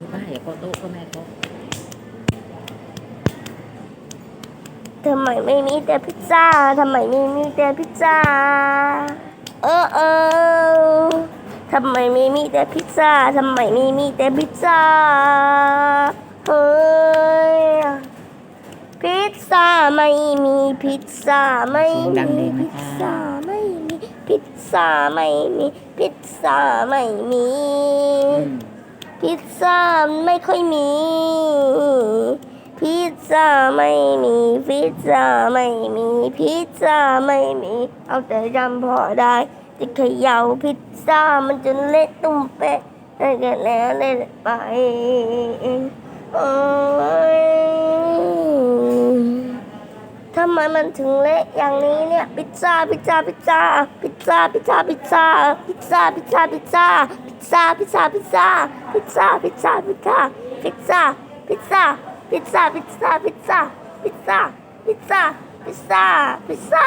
ป้าอย่าเคาะโต๊ะก็แม่เคาะทำไมไม่มีแต่พิซซ่าทำไมไม่มีแต่พิซซ่า เออเออทำไมไม่มีแต่พิซซ่าทำไมไม่มีแต่พิซซ่า เฮ้ย พิซซ่าไม่มีพิซซ่าไม่มีพิซซ่าไม่มีพิซซ่าไม่มีพิซซ่าไม่มี พิซซ่าไม่ค่อยมี พิซซ่าไม่มี พิซซ่าไม่มี พิซซ่าไม่มี เอาแต่จำพอได้จะเขย่าพิซซ่ามันจนเละตุ้มเป๊ะได้กันแล้วได้ไปโอ้ยทำไมมันถึงเละอย่างนี้เนี่ย พิซซ่า พิซซ่า พิซซ่า พิซซ่า พิซซ่า พิซซ่า พิซซ่า พิซซ่า พิซซ่า พิซซ่า พิซซ่า พิซซ่า พิซซ่าพิซซ่าพิซซ่าพิซซ่